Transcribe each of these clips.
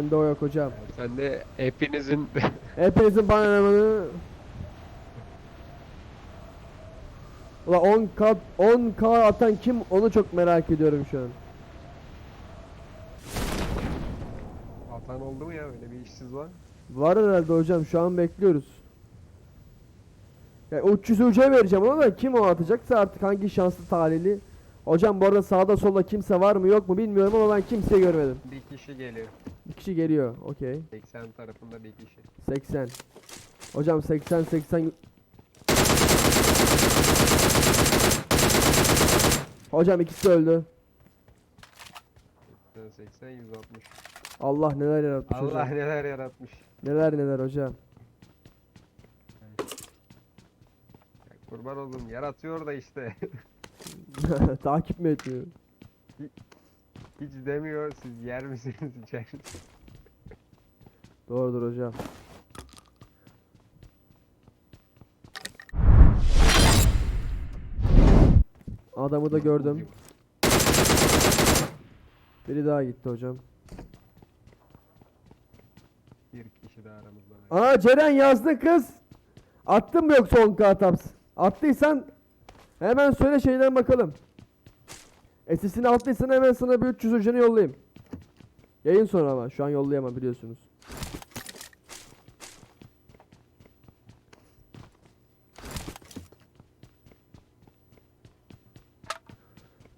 Bende o yok hocam. Sen de hepinizin Hepinizin bananamını... Ula 10k 10k atan kim onu çok merak ediyorum şu an. atan oldu mu ya öyle bir işsiz var. Var herhalde hocam şu an bekliyoruz. Ya 300 uca vereceğim ona da kim o atacaksa artık hangi şanslı talihli. Hocam bu arada sağda solda kimse var mı yok mu bilmiyorum ama ben kimseyi görmedim. Bir kişi geliyor. Bir kişi geliyor. Okey. 80 tarafında bir kişi. 80. Hocam 80 80 Hocam ikisi öldü. 80 160. Allah neler yaratmış Allah hocam. neler yaratmış. Neler neler hocam. Ya kurban oldum yaratıyor da işte. Takip mi etmiyor? Hiç demiyor siz yer misiniz içer? Doğrudur hocam. Adamı da gördüm. Biri daha gitti hocam. Bir kişi daha aramızda. Aa Ceren yazdın kız. Attın mı yoksa 10 taps? Attıysan hemen söyle şeyden bakalım. SS'ini attıysan hemen sana bir 300 ucunu yollayayım. Yayın sonra ama şu an yollayamam biliyorsunuz.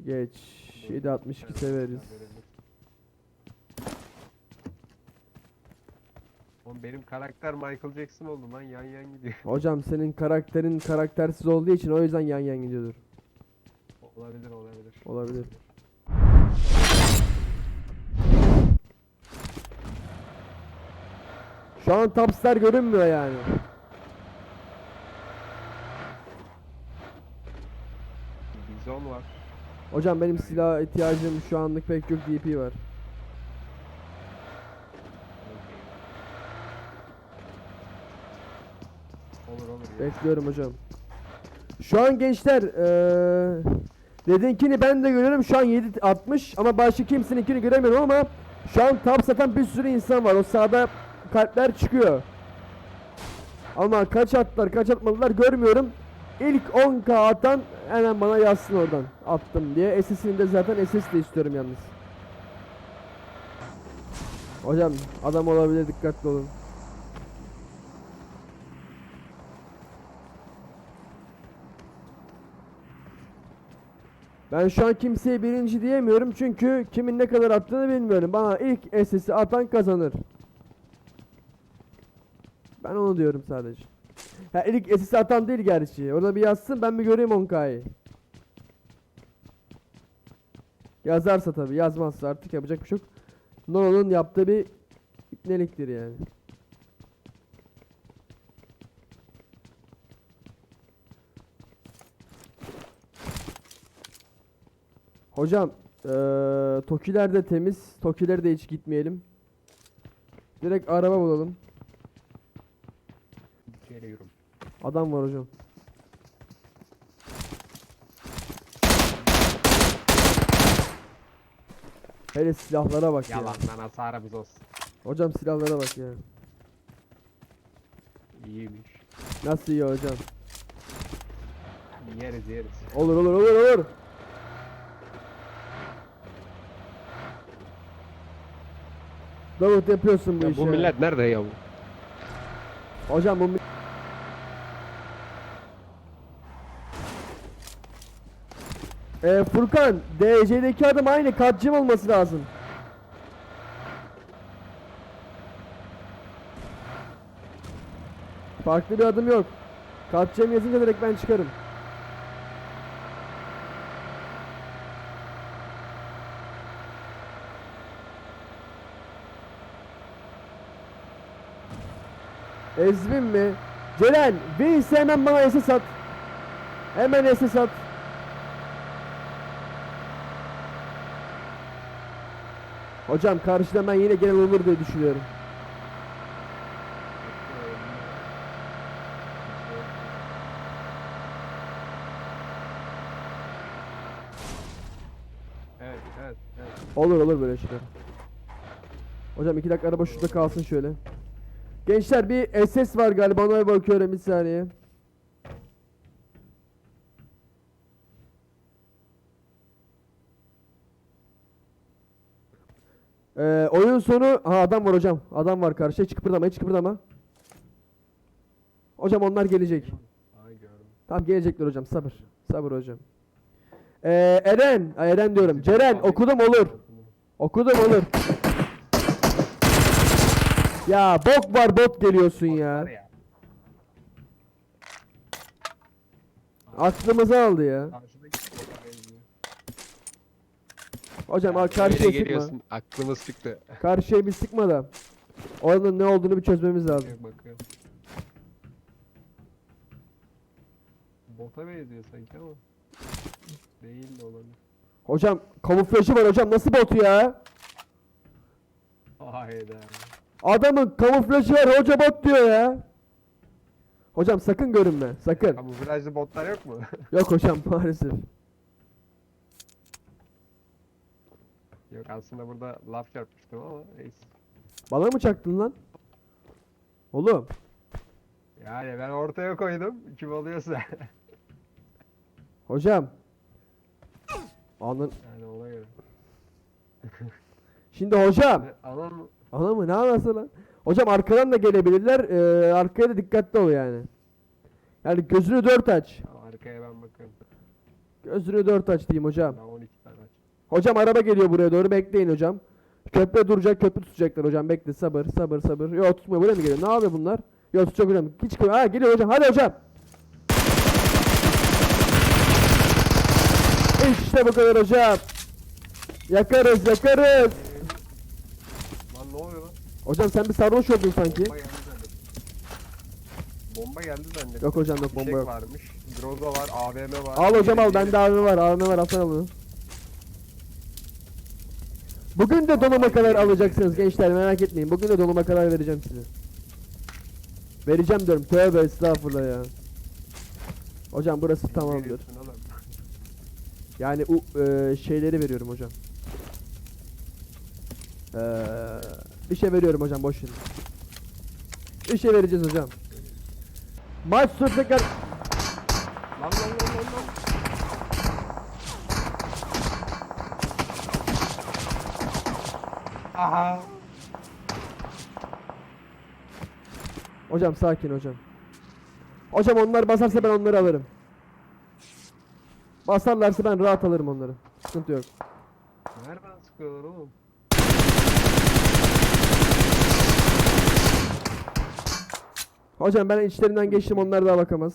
Geç. 762 severiz. Oğlum benim karakter Michael Jackson oldu lan yan yan gidiyor. Hocam senin karakterin karaktersiz olduğu için o yüzden yan yan gidiyordur. olabilir olabilir. Olabilir. Şu an tapslar görünmüyor yani. Bizon var. Hocam benim silah ihtiyacım şu anlık pek yok DP var. Olur olur. ya. Bekliyorum hocam. Şu an gençler eee dediğinkini ben de görüyorum şu an 7.60 ama başka kimseninkini göremiyorum ama şu an tap satan bir sürü insan var. O sağda kalpler çıkıyor. Ama kaç attılar kaç atmadılar görmüyorum. İlk 10k atan hemen bana yazsın oradan attım diye. SS'ini de zaten SS de istiyorum yalnız. Hocam adam olabilir dikkatli olun. Ben şu an kimseye birinci diyemiyorum çünkü kimin ne kadar attığını bilmiyorum. Bana ilk SS'i atan kazanır. Ben onu diyorum sadece. Ha ilk SS'i atan değil gerçi. Orada bir yazsın ben bir göreyim 10K'yı. Yazarsa tabi yazmazsa artık yapacak bir şey yok. Nono'nun yaptığı bir ikneliktir yani. Hocam eee Tokiler de temiz. Tokileri de hiç gitmeyelim. Direkt araba bulalım. Geliyorum. Adam var hocam. Hele silahlara bak ya. Yalandan hasarımız olsun. Hocam silahlara bak ya. İyiymiş. Nasıl iyi hocam? Yeriz yeriz. Olur olur olur olur. Davut yapıyorsun bu Ya işi. bu millet nerede ya bu? Hocam bu mi- Ee, Furkan, DC'deki adım aynı katcım olması lazım. Farklı bir adım yok. Katcım yazınca direkt ben çıkarım. Ezbin mi? Ceren, Veys'i hemen bana SS at. Hemen SS at. Hocam karşıda ben yine genel olur diye düşünüyorum. Evet evet evet. Olur olur böyle şeyler. Hocam iki dakika araba şurada kalsın şöyle. Gençler bir SS var galiba ona bakıyorum bir saniye. Ee, oyun sonu ha adam var hocam. Adam var karşıya çık kıpırdama hiç kıpırdama. Hocam onlar gelecek. Tamam gelecekler hocam sabır. Sabır hocam. Ee, Eren, Eren diyorum. Ceren okudum olur. Okudum olur. Ya bok var bot geliyorsun ya. Aklımızı aldı ya. Hocam al Öyle karşıya sıkma. geliyorsun. Aklımız çıktı. Karşıya bir sıkma da. Oranın ne olduğunu bir çözmemiz lazım. Bakıyorum. Bota benziyor sanki ama. Değil de olabilir. Hocam kamuflajı var hocam nasıl bot ya? Hayda. Adamın kamuflajı var hoca bot diyor ya. Hocam sakın görünme sakın. Kamuflajlı botlar yok mu? Yok hocam maalesef. yok aslında burada laf çarpmıştım ama neyse. Bana mı çaktın lan? Oğlum. Yani ben ortaya koydum. Kim oluyorsa. Hocam. Anın. yani ona göre. Şimdi hocam. Anan mı? Ana mı ne anası lan? Hocam arkadan da gelebilirler. Ee, arkaya da dikkatli ol yani. Yani gözünü dört aç. Tamam, arkaya ben bakıyorum. Gözünü dört aç diyeyim hocam. Daha 12 tane aç. Hocam araba geliyor buraya doğru bekleyin hocam. Köprü duracak köprü tutacaklar hocam bekle sabır sabır sabır. Yok tutmuyor buraya mı geliyor? Ne yapıyor bunlar? Yok tutacak hocam. Hiç ha geliyor hocam hadi hocam. İşte bu kadar hocam. Yakarız yakarız. Ne oluyor lan? Hocam sen bir sarhoş oldun sanki. Bomba geldi zannettim. Bomba geldi zannettim. Yok hocam yok Fişek bomba yok. varmış. Groza var, AVM var. Al hocam al bende AVM var AVM var alsana bunu. Bugün de donuma kadar alacaksınız gençler merak etmeyin. Bugün de donuma kadar vereceğim size. Vereceğim diyorum tövbe estağfurullah ya. Hocam burası veriyorsun oğlum? Yani u, e, şeyleri veriyorum hocam. Eee bir şey veriyorum hocam boş verin. Bir şey vereceğiz hocam. Maç sonu Lan lan lan lan lan. Aha. Hocam sakin hocam. Hocam onlar basarsa ben onları alırım. Basarlarsa ben rahat alırım onları. Sıkıntı yok. Nereden sıkıyorlar oğlum? Hocam ben içlerinden geçtim onlar daha bakamaz.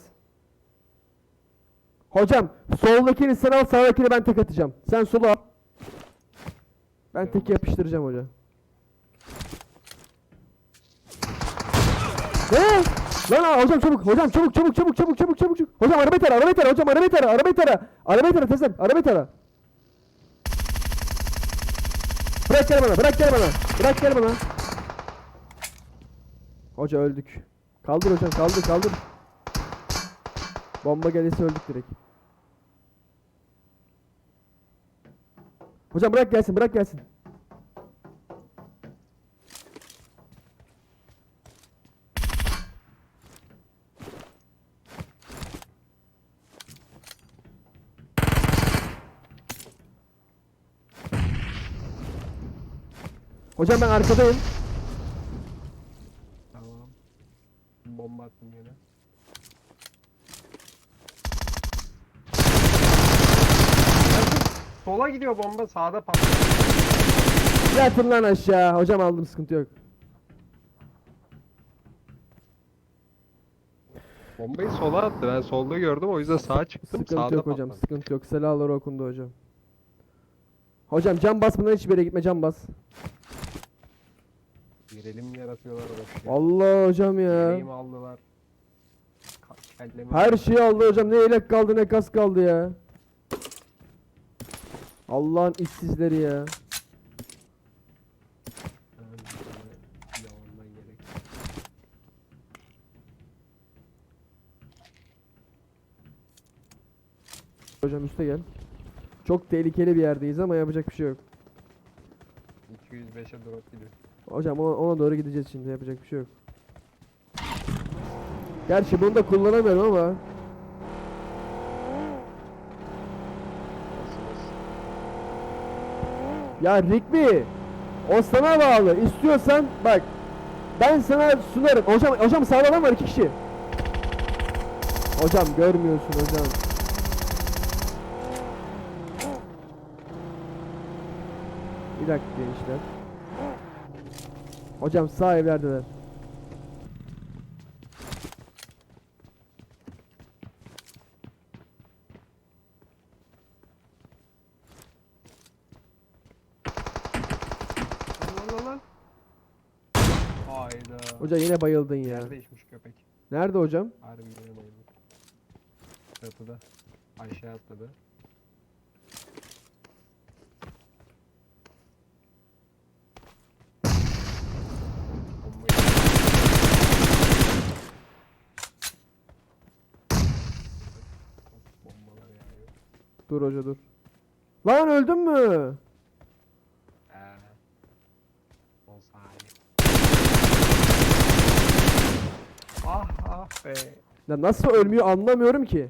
Hocam soldakini sen al sağdakini ben tek atacağım. Sen solu al. Ben tek yapıştıracağım hoca. Ne? Lan aa, hocam çabuk hocam çabuk çabuk çabuk çabuk çabuk çabuk çabuk. Hocam arabayı tara arabayı tara hocam arabayı tara arabayı tara. Arabayı tara teyzem arabayı tara. Bırak gel bana bırak gel bana. Bırak gel bana. Hoca öldük. Kaldır hocam kaldır kaldır. Bomba gelirse öldük direkt. Hocam bırak gelsin bırak gelsin. Hocam ben arkadayım. Tamam. Bomba attım yine. Sola gidiyor bomba, sağda patlıyor. Yatın lan aşağı. Hocam aldım sıkıntı yok. Bombayı sola attı. Ben solda gördüm o yüzden sağa çıktım. Sıkıntı sağda yok hocam. patladı. Sıkıntı yok. Selalar okundu hocam. Hocam cam basmadan hiçbir yere gitme cam bas. Gerilim yaratıyorlar orada. Allah hocam ya. Yüreğimi aldılar. Kellemi Her şeyi aldı hocam. Ne yelek kaldı ne kas kaldı ya. Allah'ın işsizleri ya. Hocam üste gel. Çok tehlikeli bir yerdeyiz ama yapacak bir şey yok. 205'e drop gidiyor. Hocam ona, doğru gideceğiz şimdi yapacak bir şey yok. Gerçi bunu da kullanamıyorum ama. Ya Rigby o sana bağlı. İstiyorsan bak ben sana sunarım. Hocam hocam sağda adam var iki kişi. Hocam görmüyorsun hocam. Bir dakika gençler. Hocam sağ evlerdeler. Lan lan. Hayda. Hocam yine bayıldın ya. Yer değişmiş köpek. Nerede hocam? Harbi yere bayıldı. Çatıda. Aşağı atladı. Dur hoca dur. Lan öldün mü? Ee, 10 saniye. Ah ah be. Ya nasıl ölmüyor anlamıyorum ki.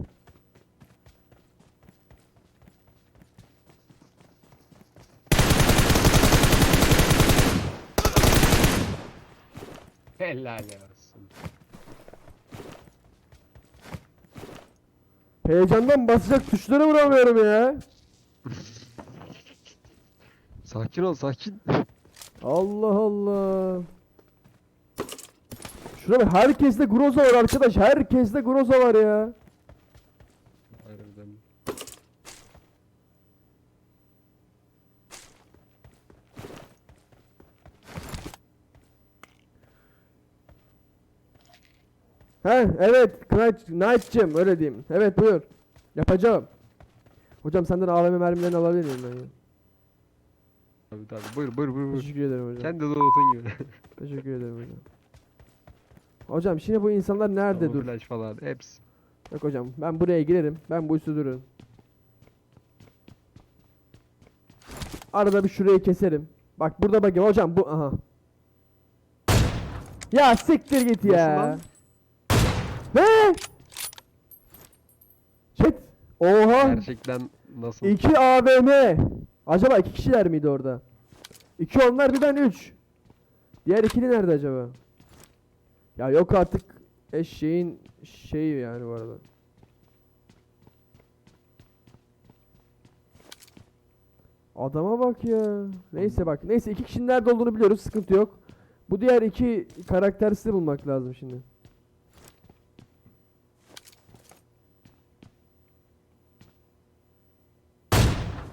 Helal olsun. Heyecandan basacak tuşlara vuramıyorum ya. Sakin ol sakin. Allah Allah. Şurada herkeste groza var arkadaş. Herkeste groza var ya. Harbiden. He evet Knight, Knight'cım öyle diyeyim. Evet buyur. Yapacağım. Hocam senden AVM mermilerini alabilir miyim ben ya? Tabii tabii. Buyur buyur buyur. buyur. Teşekkür ederim hocam. Kendi doğrultun gibi. Teşekkür ederim hocam. Hocam şimdi bu insanlar nerede dur? Kamuflaj falan hepsi. Yok hocam ben buraya girerim. Ben bu üstü dururum. Arada bir şurayı keserim. Bak burada bakayım hocam bu aha. Ya siktir git Nasıl ya. lan? Ne? Chat. Oha. Gerçekten nasıl? 2 AVM. Acaba iki kişiler miydi orada? İki onlar bir ben üç. Diğer ikili nerede acaba? Ya yok artık eşeğin şeyi yani bu arada. Adama bak ya. Neyse bak. Neyse iki kişinin nerede olduğunu biliyoruz. Sıkıntı yok. Bu diğer iki karaktersizi bulmak lazım şimdi.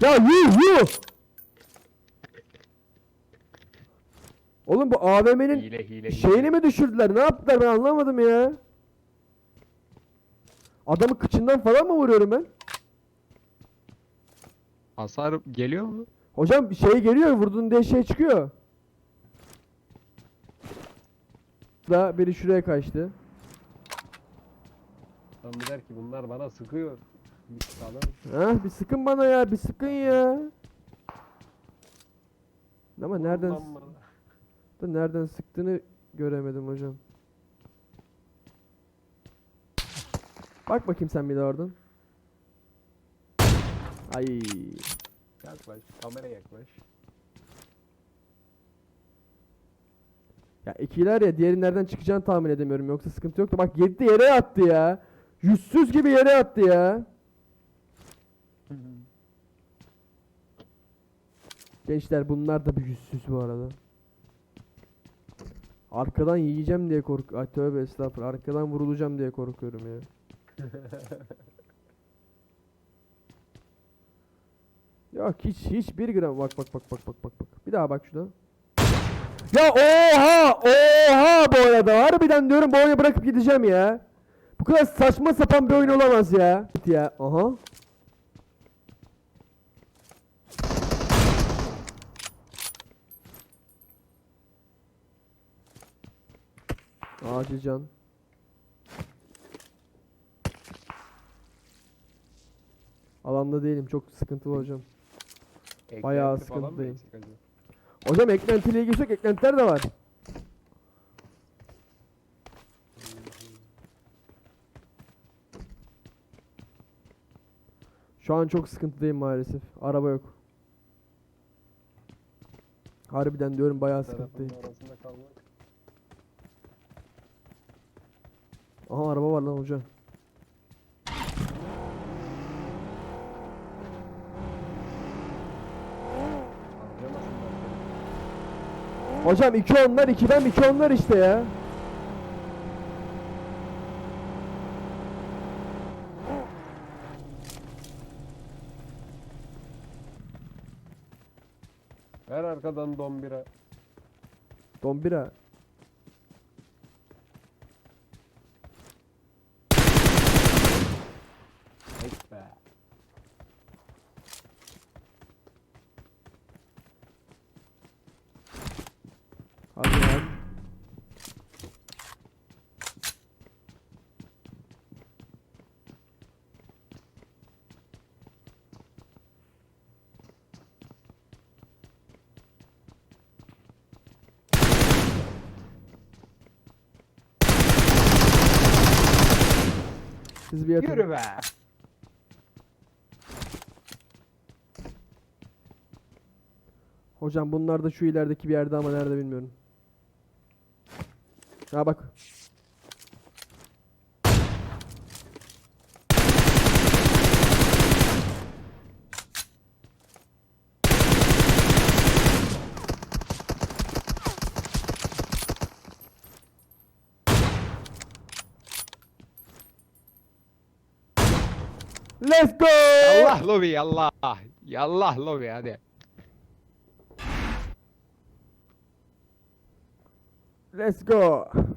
Ya yuh yuh! Oğlum bu AVM'nin Hile hile hile. şeyini mi düşürdüler? Ne yaptılar ben anlamadım ya. Adamı kıçından falan mı vuruyorum ben? Hasar geliyor mu? Hocam şey geliyor vurdun diye şey çıkıyor. Da biri şuraya kaçtı. Tam der ki bunlar bana sıkıyor. Bir sıkalım. Ha bir sıkın bana ya bir sıkın ya. Ama nereden da nereden sıktığını göremedim hocam. Bak bakayım sen bir de oradan. Ay. Yaklaş. Kameraya yaklaş. Ya ikiler ya diğeri nereden çıkacağını tahmin edemiyorum yoksa sıkıntı yoktu. Bak yedi yere yattı ya. Yüzsüz gibi yere yattı ya. Gençler bunlar da bir yüzsüz bu arada. Arkadan yiyeceğim diye kork... Ay tövbe estağfurullah. Arkadan vurulacağım diye korkuyorum ya. Yok hiç hiç bir gram bak bak bak bak bak bak bak. Bir daha bak şuna. Ya oha oha bu arada harbiden diyorum bu oyunu bırakıp gideceğim ya. Bu kadar saçma sapan bir oyun olamaz ya. Git ya. Aha. Acil can. Alanda değilim çok sıkıntılı hocam. Bayağı Eklenti falan mı sıkıntıdayım. eksik acaba? Hocam eklentiyle ilgisi yok. Eklentiler de var. Şu an çok sıkıntıdayım maalesef. Araba yok. Harbiden diyorum bayağı sıkıntıdayım. Tarafın arasında kalmak. Aha araba var lan hocam. Hocam iki onlar iki ben iki onlar işte ya. Ver arkadan don bira. Dombira. Ayıp be. Hadi lan. Siz bir yatın. Yürü be. Hocam bunlar da şu ilerideki bir yerde ama nerede bilmiyorum. Ha bak. Let's go! Allah lobi Allah. Yallah lobi hadi. Let's go.